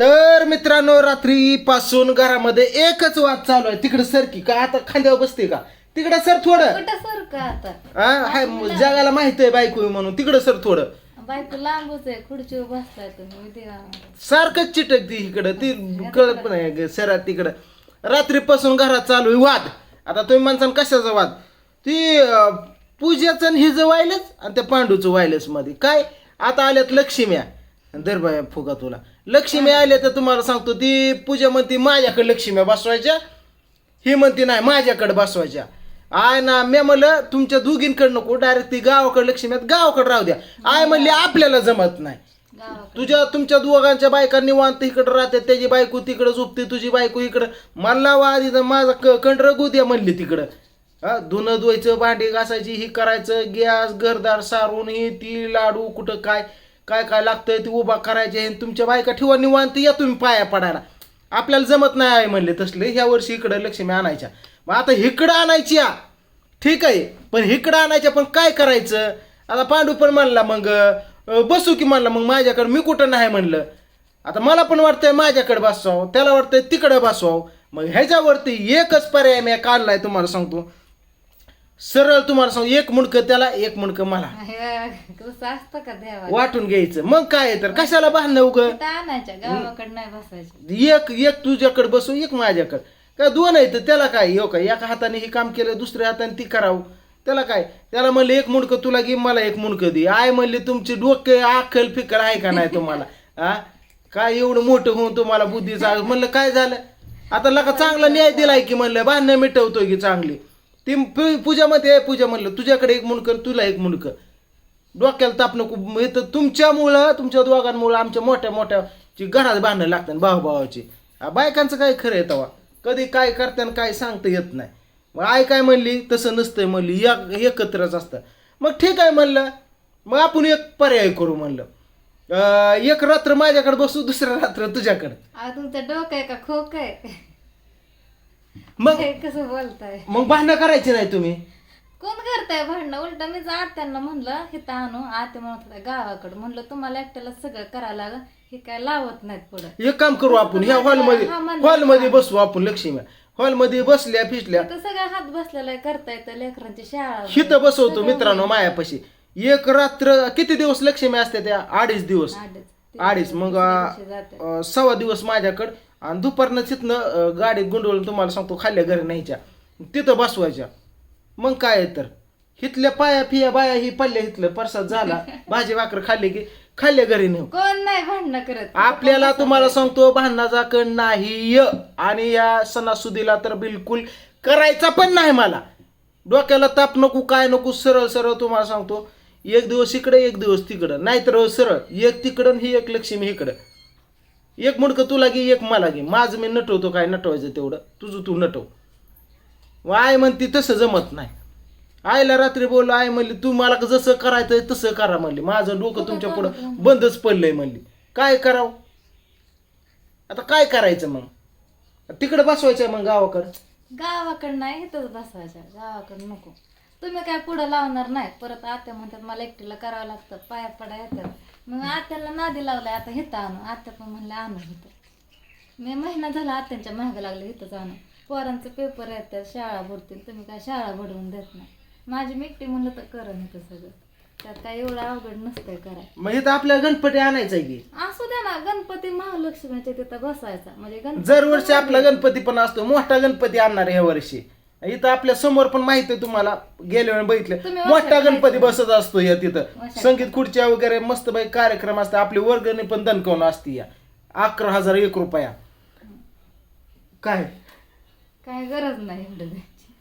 तर मित्रांनो रात्री पासून घरामध्ये एकच वाद चालू आहे. तिकडे सरकी का आता खांद्यावर बसते का? तिकडे सर थोडं. कुठं सर का आता? हा हाय जगाला माहीत आहे बायको आहे म्हणून. तिकडे सर थोडं. बायको लांबच आहे. खुर्चीवर बसताय तुम्ही मी ते सारखंच चिटक ती इकडं. ती कळत पण आहे सरा तिकडं. रात्रीपासून घरात चालू आहे वाद. आता तुम्ही म्हणसान कशाचा वाद? ती अं, पूजाचं आणि हिचं वायलंच आणि त्या पांडूचं वायलंच मध्ये. काय? आता आल्यात लक्ष्म्या दरबाया फुगा तुला. लक्ष्मी आल्या तर तुम्हाला सांगतो ती पूजा म्हणते माझ्याकडे लक्ष्म्या बसवायच्या. ही म्हणते नाही माझ्याकडे बसवायच्या. आय ना मी म्हणलं तुमच्या दोघींकडे नको डायरेक्ट ती गावाकडे लक्ष्म्यात गावाकडे राहू द्या. आय म्हणली आपल्याला जमत नाही. तुझ्या तुमच्या दोघांच्या बायका निवांत इकडे राहते त्याची बायको तिकडे झोपते तुझी बायको इकडं. मला तर माझा क- कंड रगू द्या म्हणली तिकडं. हा धुणं धुवायचं भांडी घासायची ही करायचं गॅस घरदार सारून ही ती लाडू कुठं काय. काय काय लागतंय ते उभा करायचे आणि तुमच्या बायका ठेवा निवांत या तुम्ही पाया पडायला. आपल्याला जमत नाही आहे म्हणले तसले. ह्या वर्षी इकडं लक्ष्मी आणायच्या. मग आता इकडं आणायची या ठीक आहे. पण इकडं आणायच्या पण काय करायचं? आता पांडू पण म्हणला मग बसू की म्हणला मग माझ्याकडं मी कुठं नाही म्हणलं. आता मला पण वाटतंय माझ्याकडे बसवावं त्याला वाटतंय तिकडं बसवावं मग ह्याच्यावरती एकच पर्याय मी काढलाय तुम्हाला सांगतो. सरळ तुम्हाला सांगतो एक मुंडकं त्याला एक मुंडकं मला. हे कसं असतं का देवा वाटून घ्यायचं. मग काय तर? कशाला भांडणं उगं? तिथं आणायच्या गावाकडे नाही बसायचं एक एक तुझ्याकडे बसू एक माझ्याकडे. काय दोन आहेत? त्याला काय? येऊ काय एका हाताने हे काम केलं दुसऱ्या हाताने ती करावं. त्याला काय? त्याला म्हणलं एक मुंडकं तुला घे मला एक मुंडकं दे. आय म्हणले तुमची डोके आखल फिकल आहे का नाही तुम्हाला? हा काय एवढं मोठं होऊन तुम्हाला बुद्धीचा म्हणलं काय झालं? आता लका चांगला न्याय दिलाय की म्हणलं भांडणं मिटवतोय की चांगली? ती पूजामध्ये आहे पूजा म्हणलं तुझ्याकडे एक मुंडकं तुला एक मुंडकं. डोक्याला तापणं खूप येतं तुमच्यामुळं तुमच्या दोघांमुळं आमच्या मोठ्या मोठ्या घरात बांधणं लागतात भाऊ भावाची बायकांचं काय खरं आहे तेव्हा कधी काय करताना काय सांगता येत नाही. मग आई काय म्हणली? तसं नसतंय म्हणली या एकत्रच असतं मग ठीक आहे म्हणलं मग आपण एक पर्याय करू म्हणलं. एक रात्र माझ्याकडे बसू दुसऱ्या रात्र तुझ्याकडे. तुमचं डोकं आहे का खोक आहे? मग हे कसं बोलताय? मग भांडणं करायची नाही तुम्ही? कोण करताय भांडणं? उलट मी जात त्यांना म्हणलं हे आणू आते म्हणत होत्या गावाकडे. म्हणलं तुम्हाला एकट्याला सगळं करायला लागलं हे काय लावत नाहीत पुढं. एक काम करू आपण ह्या हॉलमध्ये हा, म्हणलं. हॉलमध्ये बसू आपण लक्ष्मी हॉलमध्ये बसल्या फिसल्या. तर सगळं हात बसलेला आहे, करता येतं लेकरांची शाळा हिथं बसवतो मित्रांनो मायापाशी. एक रात्र किती दिवस लक्ष्मी असते त्या? अडीच दिवस. अडीच. अडीच. मग दिवशी जाते. अं, सव्वा दिवस माझ्याकडं. आणि दुपारनं तिथनं गाडीत गुंडवून तुम्हाला सांगतो खाल्ल्या घरी न्यायच्या. तिथं बसवायच्या. मग काय तर? हिथल्या पाया फिया बाया ही पल्ल्या हिथलं. परसाद झाला. भाजी भाकर खाल्ली की खाल्ल्या घरी नेऊ. कोण नाही भांडणं करत. आपल्याला तुम्हाला सांगतो भांडणाचा कण नाही. य. आणि या सणासुदीला तर बिलकुल करायचा पण नाही मला. डोक्याला ताप नको काय नको सरळ सरळ तुम्हाला सांगतो. एक दिवस इकडे एक दिवस तिकडं. नाहीतर सरळ एक तिकडं ही एक लक्ष्मी इकडं. एक मुडकं तुला घे एक मला घे माझं मी नटवतो काय नटवायचं तेवढं. तुझं तू नटव. मग आई म्हणते तसं जमत नाही. आईला रात्री बोललो आई म्हणली तू मला जसं करायचं तसं करा म्हणली. माझं डोकं तुमच्या पुढं बंदच पडलंय म्हणली. काय करावं? आता काय करायचं मग? तिकडं बसवायचं मग गावाकडं. गावाकडं नाही इथंच बसायच्या गावाकडं नको. तुम्ही काय पुढं लावणार नाही. परत आत्या म्हणतात मला एकटीला करावं लागतं. पाया पडा येतात. मग आत्याला नादी लावलाय आता हिथं आणू. आत्या पण म्हणले आणू इथं मी महिना झाला आत्यांच्या महाग लागले इथंच आणू. पोरांचं पेपर येतात शाळा भरतील तुम्ही काय शाळा भरवून देत नाही. माझी मी एकटी म्हणलं तर करण इथं सगळं. त्यात काय एवढं अवघड नसतंय कराय मग इथं आपल्याला गणपती आणायचा आहे की? असू द्या ना गणपती महालक्ष्मीच्या तिथं बसायचा. म्हणजे गणपती दरवर्षी आपला गणपती पण असतो मोठा गणपती आणणार आहे ह्या वर्षी. इथं आपल्यासमोर पण माहिती आहे तुम्हाला. गेल्या वेळी बघितलं. तुम्ही मोठा वर्षात गणपती बसत असतो या तिथं. वर्षात संगीत खुर्च्या वगैरे मस्त बाई कार्यक्रम असतात. आपली वर्गणी पण दणकवणं असते या. अकरा हजार एक रुपया. काय? काय गरज नाही एवढं द्यायची.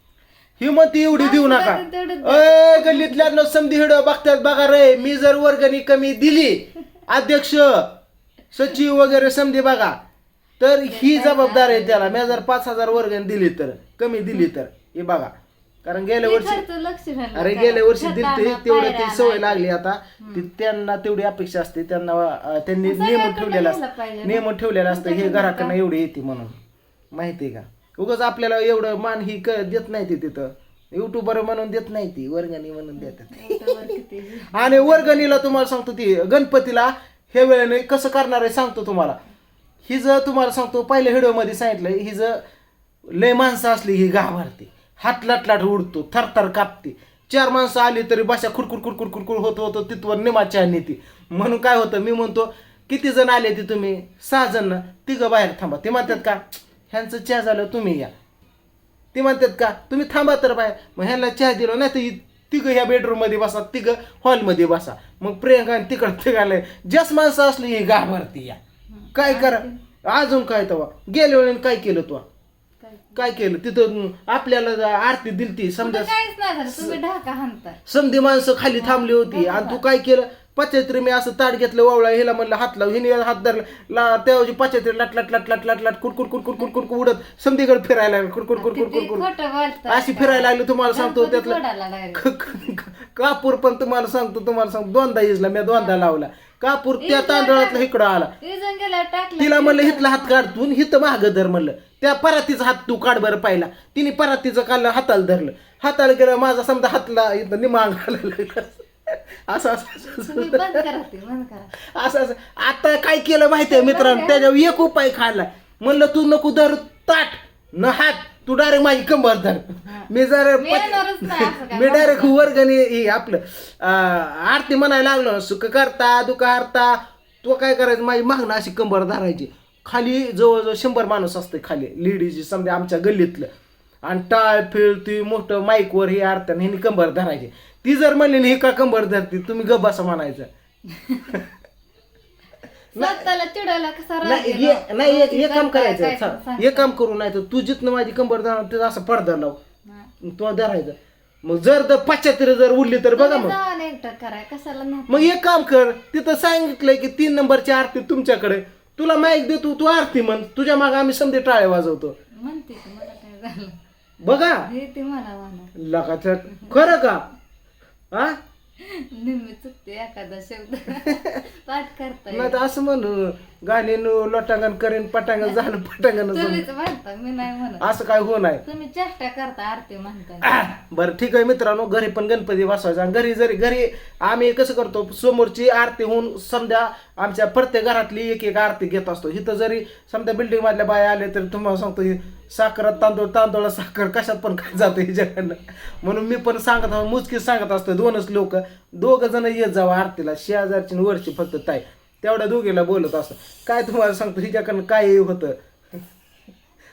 ही म्हणती एवढी देऊ नका. असं तेवढं अय गल्लीतल्या समधी हिड बघतात बघा रे मी जर वर्गणी कमी दिली अध्यक्ष सचिव वगैरे समधी बघा. तर ही जबाबदार आहे त्याला. मी जर पाच हजार वर्गणी दिली तर कमी दिली तर. हे बघा. कारण गेल्या वर्षी अरे? गेल्या वर्षी आणा, तेवढं ती सवय. लागली आता. ती त्यांना तेवढी अपेक्षा असते. त्यांना त्यांनी नियमन ठेवलेला असतं. पाहिजे ना. नियमन ठेवलेलं असतं. हे घराकडनं एवढी येते म्हणून. माहितीये का? उगाच आपल्याला एवढं मान ही देत नाही ती तिथं. युट्यूबर म्हणून देत नाही ती. वर्गणी म्हणून देतात? आणि वर्गणीला तुम्हाला सांगतो ती गणपतीला हे वेळेने कसं करणार आहे सांगतो तुम्हाला. ही जर तुम्हाला सांगतो पहिल्या व्हिडिओमध्ये सांगितलं ही जर लय माणसं असली ही घाबरते. हात लाट उडतो थरथर कापते. चार माणसं आली तरी भाषा खुडखुड खुडखुड खुडखुड होत होतं तिथवर निमाच्या नेते म्हणून काय होतं मी म्हणतो किती जण आले ते तुम्ही? सहा जण तिघं बाहेर थांबा. ते म्हणतात का ह्यांचं चहा झालं तुम्ही या. ते म्हणतात का तुम्ही थांबा तर बाहेर. मग ह्यांना चहा दिलो नाही तर तिघं ह्या बेडरूममध्ये बसा तिघं हॉलमध्ये बसा. मग प्रियंका तिकडं तिघाला जास्त माणसं असली ही घाबरती या. काय करा? अजून काय तेव्हा गेल्या वेळेला काय केलं तू काय काय केलं? तिथं आपल्याला आरती दिलती समजा कुठं काहीच नाही झालं. तुम्ही ढाका हाणताय. समधी माणसं खाली थांबली होती. आणि तू काय केलं? पचैत्री मी असं ताट घेतलं वावळा हिला म्हणलं हात लाव हिने हात धरला ला त्याऐवजी पचैत्री लाट लाट लाट लाट लाट लाट कुडकुड कुडकुड कुडकुड कुड उडत समधीकडे फिरायला लागलं कुडकुड कुडकुड कुडकुड अशी फिरायला लागली तुम्हाला सांगतो त्यातलं कापूर पण तुम्हाला सांगतो तुम्हाला सांगतो दोनदा इजला मी दोनदा लावला. कापूर त्या तांदळातला इकडं आला? टाकलं तिला म्हणलं हितला हात काढतून हिथं माग धर म्हणलं. त्या परातीचा हात तू काढ बरं पाहिला. तिने परातीचं काढलं हाताला धरलं. हाताला गेलं माझा समजा हातला इथं निमांग लागलं. असं असं असं- असं. तुम्ही बंद करा ते बंद करा. असं असं. आता काय केलं माहितीये मित्रांनो? त्याच्यावर एक उपाय खाल्ला म्हणलं तू नको धर ताट न हात. तू डायरेक्ट माझी कंबर धर. मी जर मी येणारच नाही असं काय मी डायरेक्ट वर्गणी हे आपलं अं, आरती म्हणायला लागलो सुख करता दुःख हरता. तो काय करायचं माझी मागणं अशी कंबर धरायची. खाली जवळजवळ शंभर माणूस असते खाली लेडीज समजा आमच्या गल्लीतलं. आणि टाळ फिळ ती मोठं माईकवर हे आरत्यानं ह्यानी कंबर धरायची. ती जर म्हणली ना ही का कंबर धरती? तुम्ही गप असं म्हणायचं. स्वतःला चिडायला कसा राग नाही येतो? हे- नाही एक- एक काम करायचं सांग- एक काम करू नाही तर तू जिथनं माझी कंबर धरणार तिथं असं पडदा लाव. हा. तो धरायचं. मग जर तर पाश्चात्य जर उडली तर बघा मग. जावा ना एकटं कराय कशाला नाही मग एक काम कर तिथं सांगितलंय की तीन नंबरची आरती तुमच्याकडे. तुला माईक देतो तू आरती म्हण. तुझ्या मागे आम्ही समजे टाळे वाजवतो. म्हणते की मला काय झालं? बघा. हे ते मला म्हणा. लगाचं खरं का? हा नेहमी चुकते एखादा शब्द पाठ करता नाही तर असं म्हण गाणे लोटांगण करेन पटांगण झालं पटांगण तुम्हीच म्हणता मी नाही म्हणत. असं काय हो नाही. तुम्ही चेष्टा करता आरती म्हणताय बरं ठीक आहे मित्रांनो घरी पण गणपती बसवायचा आणि घरी जरी घरी आम्ही कसं करतो समोरची आरती होऊन समजा आमच्या प्रत्येक घरातली एक एक आरती घेत असतो. इथं जरी समजा बिल्डिंग मधल्या बाया आले तर तुम्हाला सांगतो साखरात तांदूळ तांदूळ साखर कशात पण काय जातं ह्याच्याकडनं म्हणून मी पण सांगत असतो मुचकीच सांगत असतो दोनच लोक दोघ जण येत जावं आरतीला शेजारची वरची फक्त ताई. तेवढ्या दोघीला बोलत असतो. काय तुम्हाला सांगतो हिच्याकडनं काय होतं.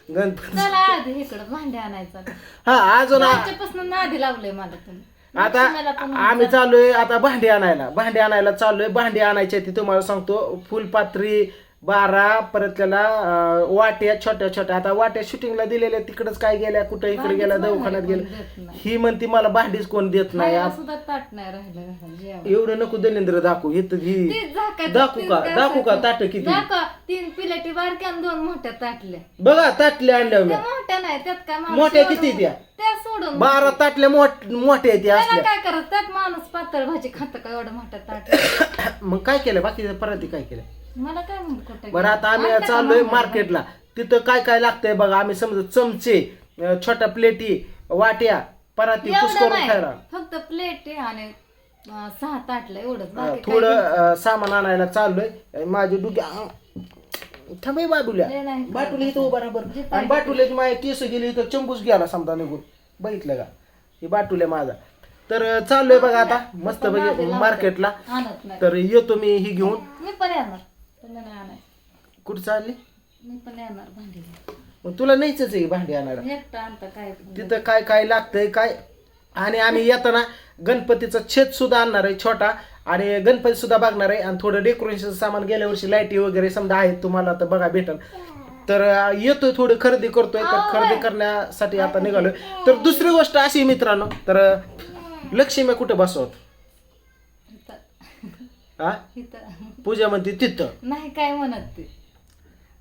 गणपती चला आधी इकडं भांडे आणायचं. हा अजून आ- आजच्यापासून नादी लावलंय मला तुम्ही. आता पण आम्ही चाललोय आता भांडी आणायला. भांडी आणायला चाललोय. भांडी आणायची ती तुम्हाला सांगतो. फुलपात्री बारा परत त्याला अं, वाट्या छोट्या छोट्या. आता वाट्या शूटिंगला दिलेल्या तिकडच काय गेल्या कुठं इकडे भांडीच गेल्या मला दवाखान्यात कोण गेल्या नाही. ही म्हणती मला भांडीच कोण देत नाही खायला आप- सुद्धा ताट नाही राहिलं घरात जेवण. एवढं नको दलिंद्र दाखवू हे तर ही झाकायचं, दाखवू का? काय दाखवू का? असायचं. ताट किती? दाखवा तीन पिलेटी बारक्या आणि दोन मोठ्या ताटल्या. बघा ताटले आणल्या मी. मोठ्या नाही त्यात काय माणूस मोठ्या एवढं- किती त्या? त्या सोडून बारा ताटल्या मोठ मोठ्या आहेत त्या त्याला असल्या. काय करत त्यात माणूस पातळ भाजी खात का एवढं मोठ्या ताट मग काय केलं? बाकी परत काय केलं? मला काय म्हणत कुठे बरं आता आम्ही चाललोय मार्केटला तिथं काय काय लागतंय बघा आम्ही समजा चमचे अं, छोट्या प्लेटी वाट्या पराती एवढं नाही. फक्त प्लेट आहे आणि अं, सहा ताटलं एवढंच. बाकी थोडं अं, सामान आणायला चाललोय. माझी डुग्या थांबे बाटुल्या लय नाही. बाटुल्या इथं उभा बरोबर जे आणि पाहिजे बाटुल्याची माझ्या केस गेली तर चंबूस गेला समजा निघून. बघितलं का? हे बाटुल्या माझा. तर अं, चाललोय बघा आता. मस्त म्हणजे मार्केटला आणत नाही. तर येतो मी ही घेऊन. मी पण येणार. नाही आणायचं. कुठं चालली? मी पण येणार भांडी. मग तुला नाहीच आहे भांडी आणायला. एकटं आणता काय. तिथं काय काय लागतंय काय? आणि आम्ही येताना गणपतीचा छेद सुद्धा आणणार आहे छोटा. आणि गणपती सुद्धा बघणार आहे. आणि थोडं डेकोरेशन सामान गेल्या वर्षी लाईटी वगैरे समजा आहेत तुम्हाला तर बघा भेटल. तर अं, येतोय थोडी खरेदी करतोय. तर खरेदी करण्यासाठी आता निघालोय. तर दुसरी गोष्ट अशी मित्रांनो. तर अं, लक्ष्मी कुठं बसवत? हा इथं. पूजा म्हणते तिथं. नाही काय म्हणत ते?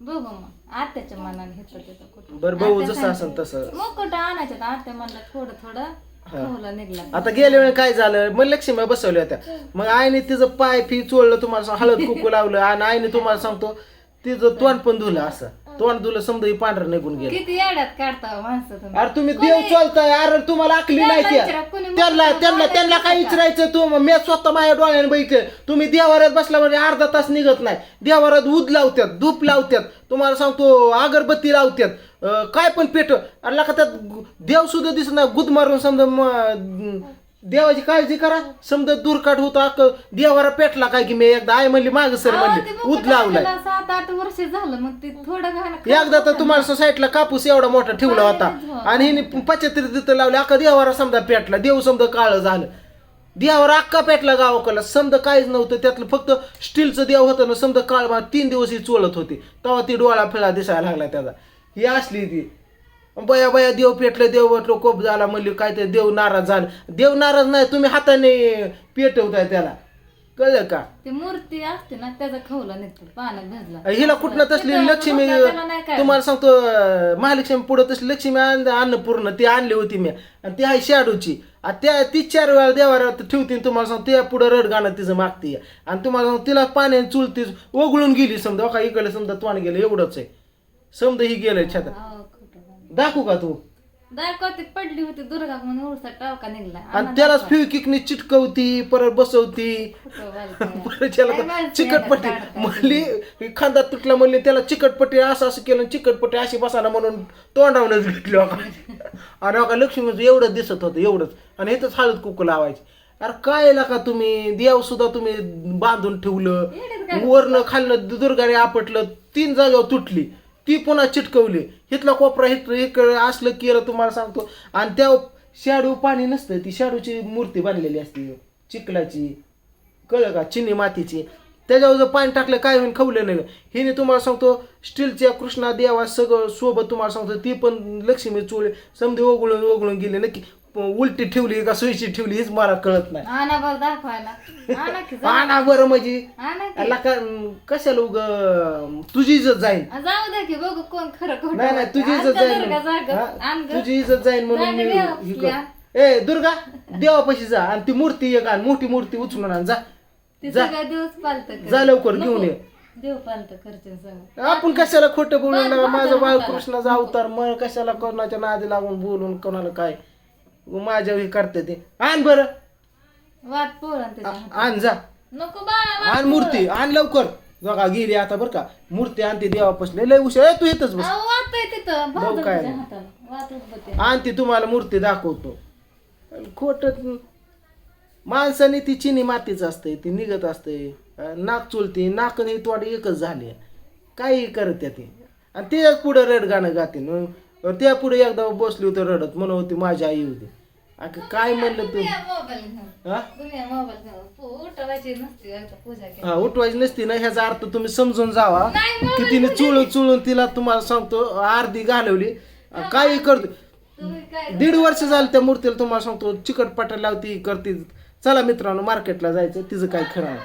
बघू मग. आत्याच्या मनाने हिथं तिथं कुठं. बरं भाऊ आत्या जसं सांगते. असेल तसं. मग कुठं आणायचं तर आत्या म्हणलं थोडं थोडं निघला. आता गेल्या वेळी काय झालं? मग लक्ष्मी बसवल्या होत्या. मग आईने तिचं पाय फी चोळलं तुम्हाला सांग- हळद कुकू लावलं आणि आईने तुम्हाला सांगतो तिचं तोंड पण धुलं असं. तोंड तुला समजा पांढरं निघून गेलं. किती येड्यात काढता हो माणसं तुम्ही? अरे तुम्ही देव चालताय अरे तुम्हाला आखली नाही त्यांना त्या. विचारा, कोणी त्यांना म्हणतं, त्यांना त्यांना काय विचारा. विचारायचं तू? मी स्वतः माझ्या डोळ्याने बघितलं. तुम्ही देवाऱ्यात बसला म्हणजे अर्धा तास निघत नाही. देवाऱ्यात दूध लावत्यात धूप लावत्यात. तुम्हाला सांगतो अगरबत्ती लावत्यात. अं, काय पण पेट अरे का त्यात गु- देव सुद्धा दिसत नाही. गुद मारून समजा म- देवाची काळजी करा. समजा दूरकाट होतो अख्ख देवारा पेटला काय की मी एकदा आई म्हणली माग सर म्हणली उद लावलाय. टाकायला सात आठ वर्ष झालं मग ते थोडं घाण एकदा तर तुम्हाला साईडला कापूस एवढा मोठा ठेवला होता. आणि हिने पचहत्तर तिथं लावले अख्खा देवारा समजा पेटला देव समजा काळ झालं. देवावर अख्खा पेटला गावाकडला समजा काहीच नव्हतं त्यातलं फक्त स्टीलचं देव होतं ना समजा काळ तीन दिवस ही चोळत होती. तेव्हा ती डोळा फिळा दिसायला लागला त्याचा. ही असली ती. बया बया देव पेटलं देव वाटलं कोप झाला म्हणली काय ते देव नाराज झाला. देव नाराज नाही तुम्ही हाताने पेटवताय त्याला. कळलं का? ते मूर्ती असते ना त्याचा खवला पाण्यात भिजला. हिला कुठनं तसली लक्ष्मी नाही. तुम्हाला सांगतो महालक्ष्मी पुढे तसली लक्ष्मी आण- अन्नपूर्ण ती आणली होती मी. आणि ती आहे शाडूची. आणि त्या ती चार वेळा देवावर ठेवती तुम्हाला सांगतो त्या पुढे रड गाणं तिचं मागते आणि तुम्हाला सांगतो तिला पाण्याने चुलती ओघळून गेली समजा. का इकडे समजा तोंड गेलं एवढंच आहे. समजा ही गेलंय छात अहो, खोटं बोलणं. दाखवू का तू? दाखवते पडली होती दुर्गा म्हणून उडसा टावका निघला. आणि त्याला फ्युकिकनी चिटकवती परत बसवती. परत त्याला चिकटपट्टी. म्हणली ही खांदा तुटला म्हणली त्याला चिकटपट्टी असं असं केलं चिकटपट्टी अशी बसाना म्हणून तोंडावूनच घेतली आणि अका लक्ष्मी एवढंच दिसत होतं एवढंच. आणि इथंच हळद कुकू लावायची. अरे काय का तुम्ही? देव सुद्धा तुम्ही बांधून ठेवलं. वरनं खाल्लं दुर्गाने आपटलं तीन जागेवर तुटली. ती पुन्हा चिटकवली. हिथला कोपरा हिट इकडं असलं केलं तुम्हाला सांगतो. आणि त्या शाडू पाणी नसतं ती शाडूची मूर्ती बांधलेली असते. चिखलाची कळलं का चिनी मातीची. त्याच्यावर जर पाणी टाकलं काय होईल खवलं नाही. हिने तुम्हाला सांगतो स्टीलच्या कृष्णा देवा सगळं सोबत तुम्हाला सांगतो ती पण लक्ष्मी चोळी समधी ओघळून ओघळून गेली नक्की. उलटी ठेवली का सुईची ठेवली हेच मला कळत नाही आणा बरं दाखवायला आणा की जा. आणा बरं म्हणजे आणा की याला का कशाला उग तुझी इज्जत जाईल जाऊ द्या की बघू कोण खरं खोटं नाही नाही. तुझी आण इज्जत का जाईल दुर्गा म्हणून. जाग? हा? आण ग. तुझी इज्जत जाईल म्हणून मी हे ए दुर्गा देवापाशी जा आणि ती मूर्ती एक आण मोठी मूर्ती उचलून आण जा ते जा. सगळं दिवस पालत जा लवकर घेऊन ये देव पालत करते सगळं आपण कशाला खोटं बोलून बरं? माझा बरं, बाळ बरं. कृष्णाचा अवतार मग कशाला कोणाच्या नादी लागून बोलून कोणाला काय माझ्या हे करते ते. आण बरं. वाट त्याच्या. आण जा. नको बाळा आण मूर्ती आण लवकर. बघा गेली आता बरं का. मूर्ती आणते देवापासून. लय उशीर ए, तू येतच बस. तिथं. काय. त्याच्या हाताला आणते तुम्हाला मूर्ती दाखवतो. खोट. माणसाने ती चिनी मातीच असते ती निघत असते. नाक चुलती नाक आणि तोंड एकच झाली. काही करते ती. आणि त्याच्याच पुढे रड गाणं गाते मग त्या पुढे एकदा बसली होती रडत म्हणत होती माझी आई होती. अगं काय म्हणलं तू? हा? उठवायची नसती हा उठवायची ना ह्याचा अर्थ तुम्ही समजून जावा. नाही, की मोबाईल तिने चुळून चुळून तिला तुम्हाला सांगतो अर्धी घालवली. काही करतो. काय दीड वर्ष झालं त्या मूर्तीला तुम्हाला सांगतो चिकट पटा लावती करते. चला मित्रांनो मार्केटला जायचं तिचं काय खरं आहे?